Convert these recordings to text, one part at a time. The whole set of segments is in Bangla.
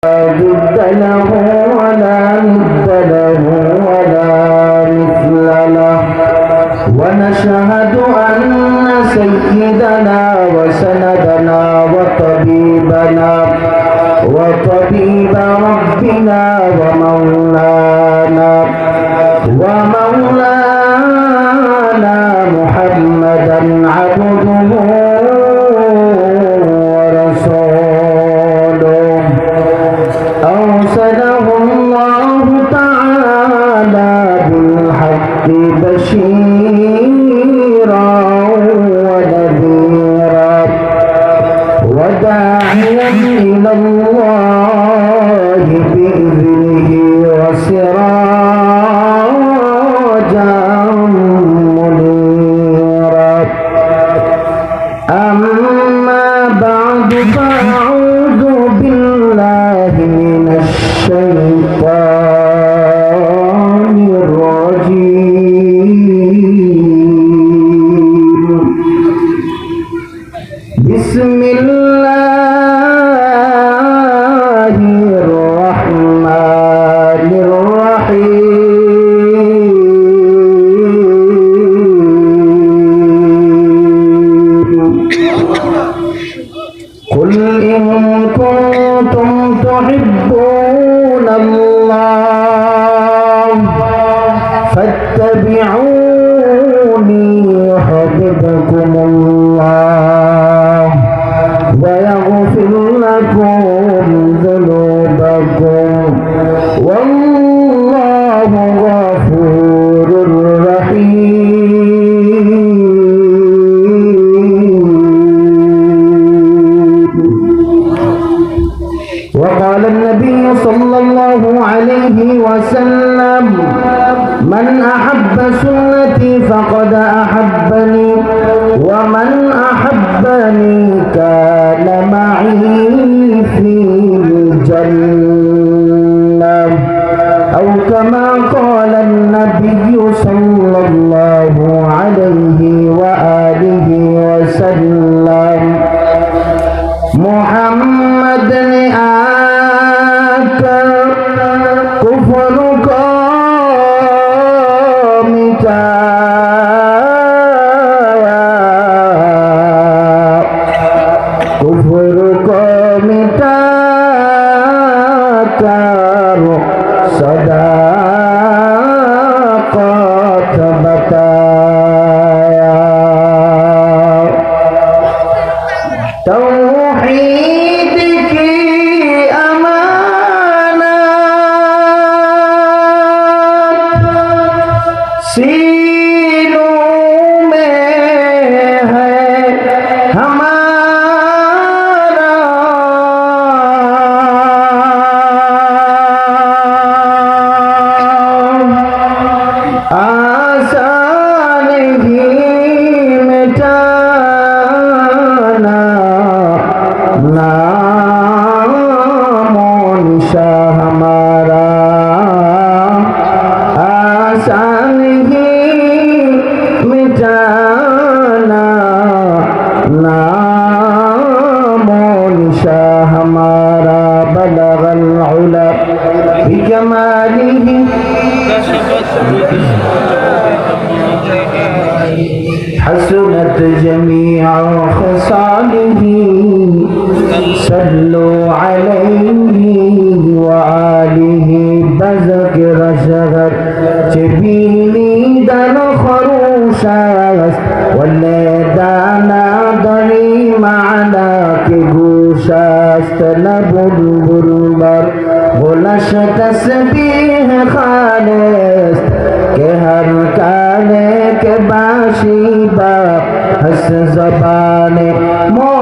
I'm খুশি বিসমিল্লাহ। رب إلا الله توحيد الخروساس والندانا ضريم علاك بوشاس تلب البربر غلش تسبيح خالص کہ ہر کالے کے باشی با حس زبانے مو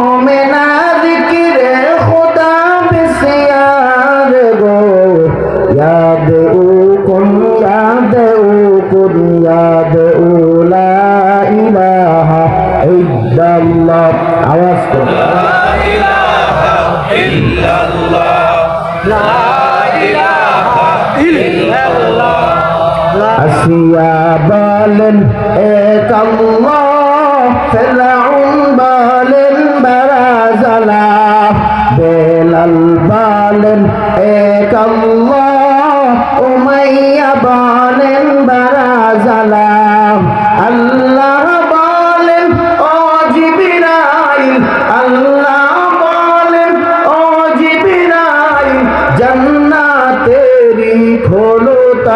আসিয়া বলেন এক আল্লাহ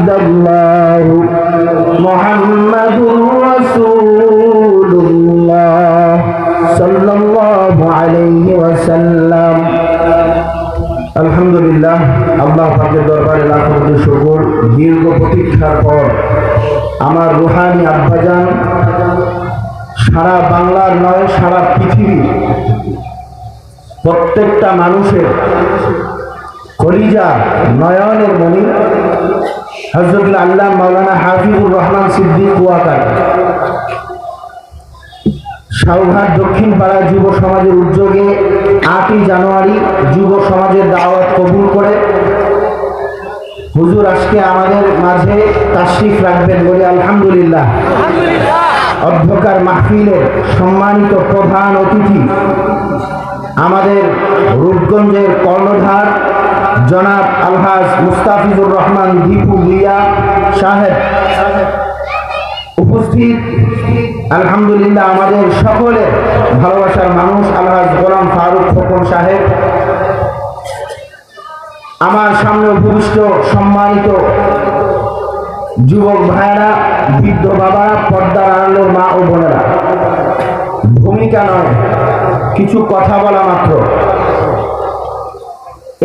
إلا الله محمد رسول الله صلى الله عليه وسلم আলহামদুলিল্লাহ আল্লাহ পাকের দরবারে লাখ কোটি শুকর দীর্ঘ প্রতীক্ষার পর আমার রুহানি আব্বাজান সারা বাংলার নয় সারা পৃথিবীর প্রত্যেকটা মানুষের কলিজা নয়নের মণি আল্লাহ মাওলানা হাফিজুর রহমান সিদ্দিক সাউঘাট দক্ষিণ পাড়া যুব সমাজের উদ্যোগে আটই জানুয়ারি যুব সমাজের দাওয়াত কবুল করে। হুজুর আজকে আমাদের মাঝে তাশরিফ রাখবেন বলে আলহামদুলিল্লাহ। অধ্যকার মাহফিলের সম্মানিত প্রধান অতিথি আমাদের রূপগঞ্জের কর্ণধার জনাব আলহাজ মুস্তাফিজুর রহমান দীপু ভুইয়া সাহেব উপস্থিত। আলহামদুলিল্লাহ আমাদের সকলের ভালোবাসার মানুষ আলহাজ গোলাম ফারুক খোকন সাহেব। আমার সামনে উপবিষ্ট সম্মানিত যুবক ভাইয়েরা, বৃদ্ধ বাবারা পর্দার আড়ালের মা ও বোনেরা, ভূমিকা নয়, কিছু কথা বলা মাত্র।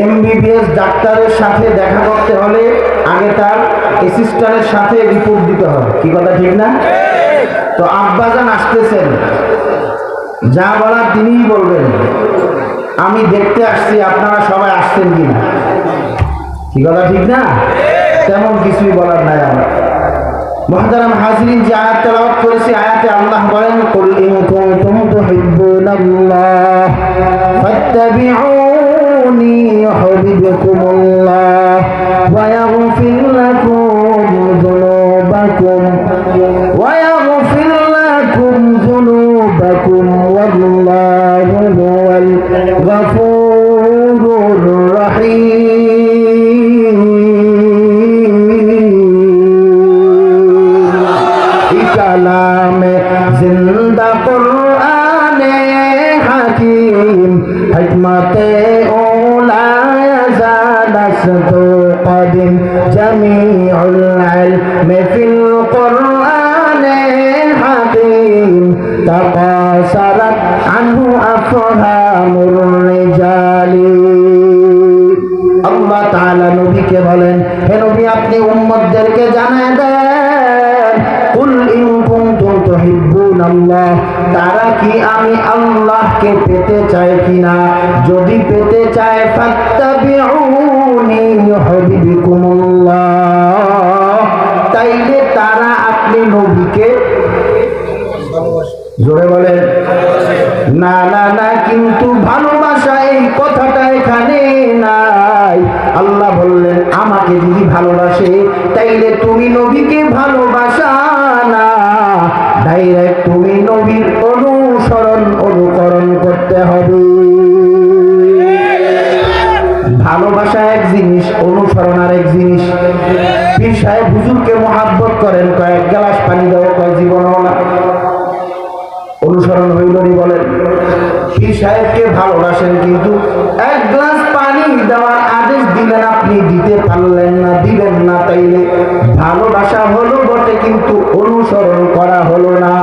এমবিবিএস ডাক্তারের সাথে দেখা করতে হলে আগে তার অ্যাসিস্ট্যান্টের সাথে রিপোর্ট দিতে হবে। কি কথা, ঠিক না? তো আব্বাজান আসতেছেন। যা বলার তিনিই বলবেন। আমি দেখতে আসছি, আপনারা সবাই আসছেন কিনা? কি কথা, ঠিক না? তেমন কিছুই বলার নাই আমার। মহতারাম হাজরিন যে আয়াত তেলাওয়াত করেছি, আয়াতে আল্লাহ বলেন হিকমতে ওলায় জাদাসত قديم جميع العلم في القرآن حكيم تقاصرت عنه أفهام الرجال আল্লাহ তাআলা নবীকে বলেন হে নবী আপনি উম্মতদেরকে জানায় দেন তুহিব্বুনাল্লাহ তারা কি আমি আল্লাহকে পেতে চায় কিনা? যদি পেতে চায় ফাত্তাবিউনি ইউহিব্বুকুমুল্লাহ অনুসরণ হইলনি বলেন। পীর সাহেবকে ভালোবাসেন, কিন্তু এক গ্লাস পানি দেওয়ার আদেশ দিলেন আপনি, দিতে পারলেন না, দিলেন না তাইলে। ভালোবাসা হলো বটে, কিন্তু অনুসরণ করা হলো না।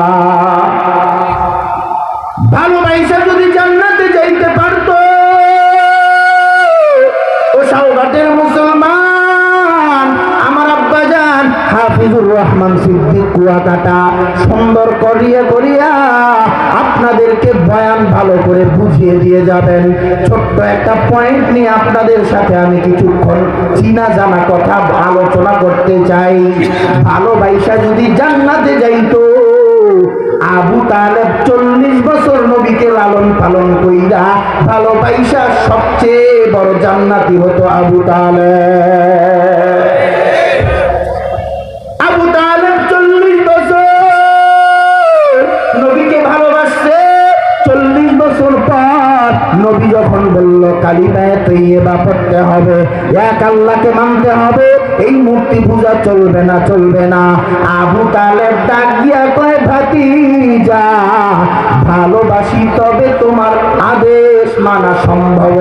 কুয়াকাটা সুন্দর করিয়া করিয়া আপনাদেরকে বয়ান ভালো করে বুঝিয়ে দিয়ে যাবেন। ছোট্ট একটা পয়েন্ট নিয়ে আপনাদের সাথে আমি কিছুক্ষণ চিনা জানা কথা, আলোচনা করতে চাই। ভালোবাসা যদি জান্নাতে যাইতো, আবু তালেব চল্লিশ বছর নবীকে লালন পালন কইরা ভালোবাসা সবচেয়ে বড় জান্নাতি হতো আবু তালেব। বলল কালিমায় তৈবা পড়তে হবে। এক আল্লাহকে মানতে হবে, এই মূর্তি পূজা চলবে না চলবে না। আবু তালের ডাক দিয়া কয়, ভাতিজা, ভালোবাসি তবে তোমার আদেশ মানা সম্ভব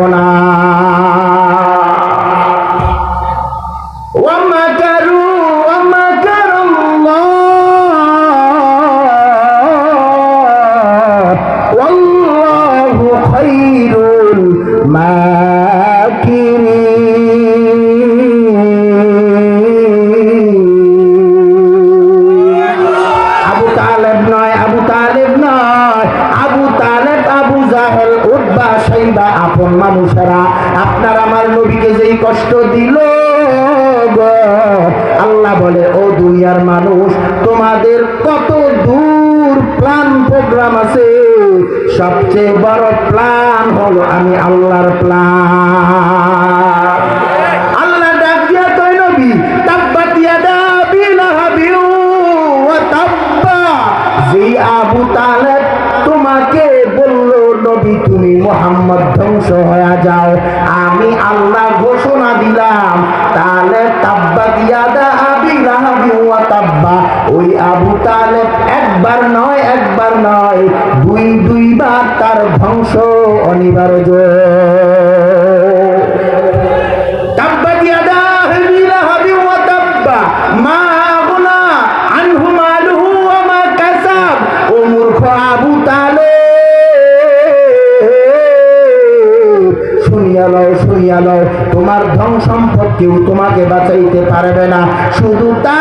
সাইবা আপন মানুষেরা, আপনার আমার নবীকে যেই কষ্ট দিল আল্লাহ বলে, ও দুনিয়ার মানুষ, তোমাদের কত দূর প্ল্যান প্রোগ্রাম আছে? সবচেয়ে বড় প্ল্যান হলো আমি আল্লাহর প্ল্যান। আল্লাহ ডাক কই নবী তাব্বাত ইয়াদা আবি লাহাবিন ওয়া তাব্বা। যেই তুমি মোহাম্মদ ধ্বংস হয়ে যাও। আমি আল্লাহ ঘোষণা দিলাম, তাহলে তাব্বা দিয়াদা আবি রাহাবি ওয়া তাব্বা। ওই আবু তালেব একবার নয় একবার নয়, দুই, দুইবার তার ধ্বংস অনিবার্য। শুনিয়া লও তোমার ধন সম্পদ কেউ তোমাকে বাঁচাইতে পারবে না। শুধু তা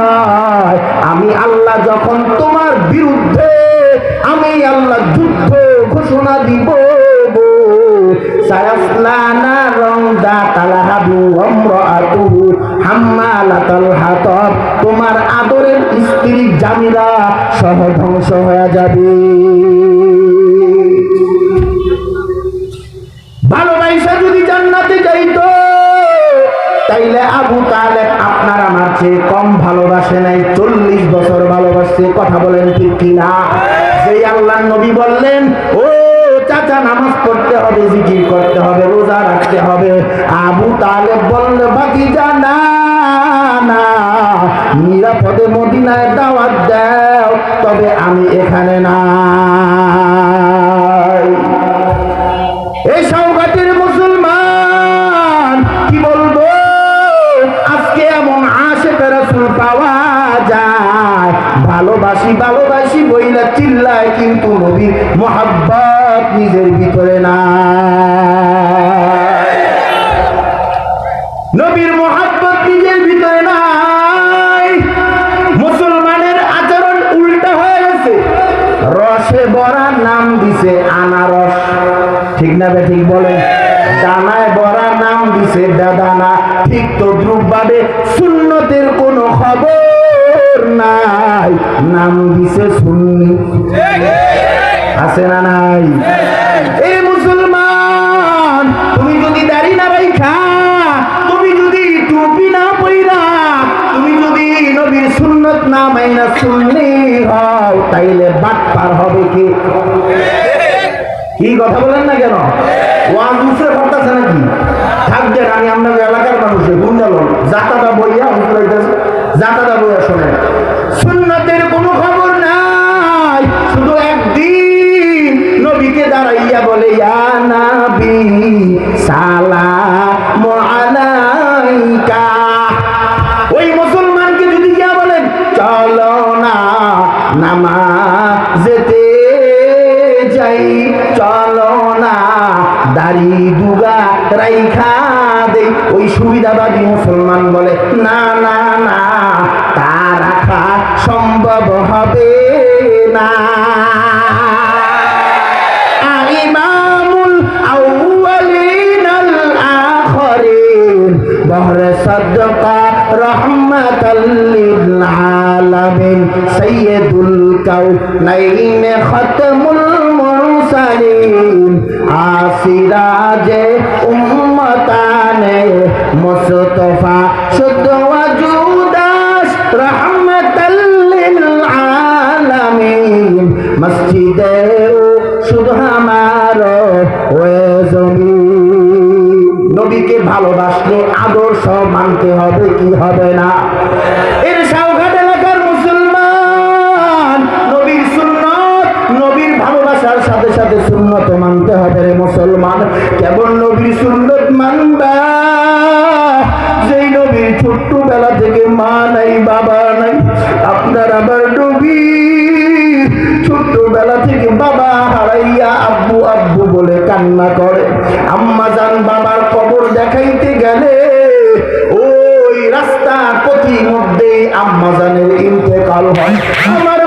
নয়, আমি আল্লাহ যখন তোমার বিরুদ্ধে, আমি আল্লাহ যুদ্ধ ঘোষণা দিব। সায়াসলা নারং দাতাল হাবু আমরাতুহু হাম্মালাতাল হাতাব। তোমার আদরের স্ত্রী জামিলা সহ ধ্বংস হয়ে যাবে। তাইলে আবু তালেব আপনার আমার চেয়ে কম ভালোবাসে নাই, চল্লিশ বছর ভালোবাসছে, কথা বলেন ঠিক কিনা? সেই আল্লাহ নবী বললেন, ও চাচা, নামাজ পড়তে হবে, জিকির করতে হবে, রোজা রাখতে হবে। আবু তালেব বললে বাকি জানা না নিরাপদে মদিনায় দাওয়াত দাও, তবে আমি এখানে নাই কিন্তু নবীর মোহাব্বত নিজের ভিতরে না নবীর মোহাব্বত নিজের ভিতরে নাই। মুসলমানের আচরণ উল্টা হয়ে গেছে। রসে বড়া নাম দিছে আনারস। ঠিক না বে, ঠিক বলে দানায় বড়া নাম দিছে বেদানা। ঠিক তো ভাবে সুন্নতের কোনো খবর নাই। নাম দিছে সুন্নি। আছে না নাই? এ মুসলমান, তুমি যদি দাড়ি না রাইখা, তুমি যদি টুপি না পইরা, তুমি যদি নবীর সুন্নত না মাইনা সুন্নি হও তাইলে বাট পার হবে কি? বইয়া শোনেন। সুন্নতের চলো না, দাড়ি দুগা রাইখা দেই ওই সুবিধাবাদী মুসলমান বলে, না না না, তা রাখা সম্ভব হবে না। সৈয়দুল কাউ নাইনে খতমুল মুরসালিন আসিরাজে উম্মতানে মুস্তফা, শুদ্ধ ওয়াজুদাস রহমাতাল আলামিন মসজিদে শুধু আমার ওয়ে নবীকে ভালোবাসলে আদর্শ মানতে হবে কি হবে না? কান্না করে। আম্মা যান বাবার কবর দেখাইতে গেলে ওই রাস্তা পথি মধ্যে আম্মা জানের ইন্তেকাল হয়। আমার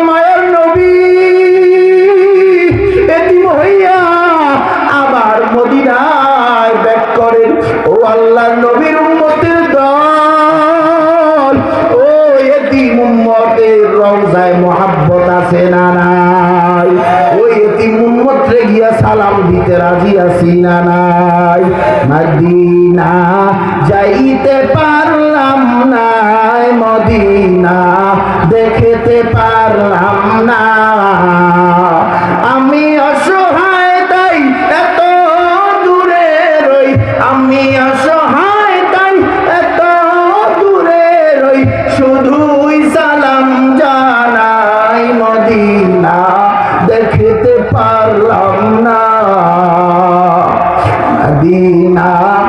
উম্মতরে গিয়া সালাম দিতে রাজি আছি না নাই। মদিনা যাইতে পারলাম না মদিনা দেখতে পারলাম না।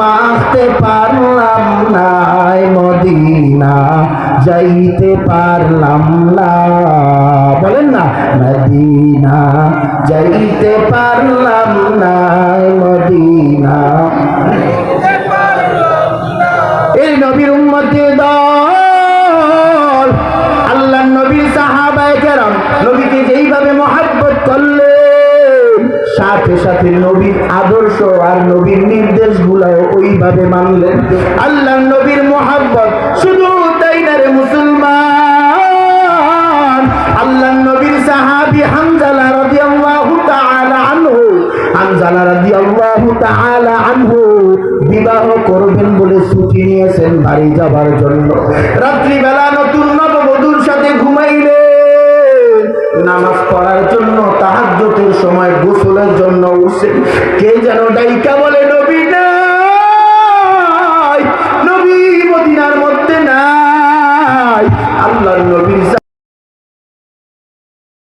মাখতে পারলাম না মদিনা যাইতে পারলাম না। বলেন না, মদিনা যাইতে পারলাম না মদিনা। এই নবীর উম্মতে দল আল্লাহ নবীর সাহাবায়ে কেরাম নবীকে সাথে সাথে নবীর আদর্শ আর নবীর নির্দেশগুলো ওইভাবে মানলেন। আল্লাহ নবীর মহাব্বত শুধু তাই না রে মুসলমান? আল্লাহ নবীর সাহাবী হামজালা রাদিয়াল্লাহু বিবাহ করবেন বলে ছুটি নিয়েছেন বাড়ি যাবার জন্য। রাত্রিবেলা সময় গোসলের জন্য উঠছেন কে যেন ডাইকা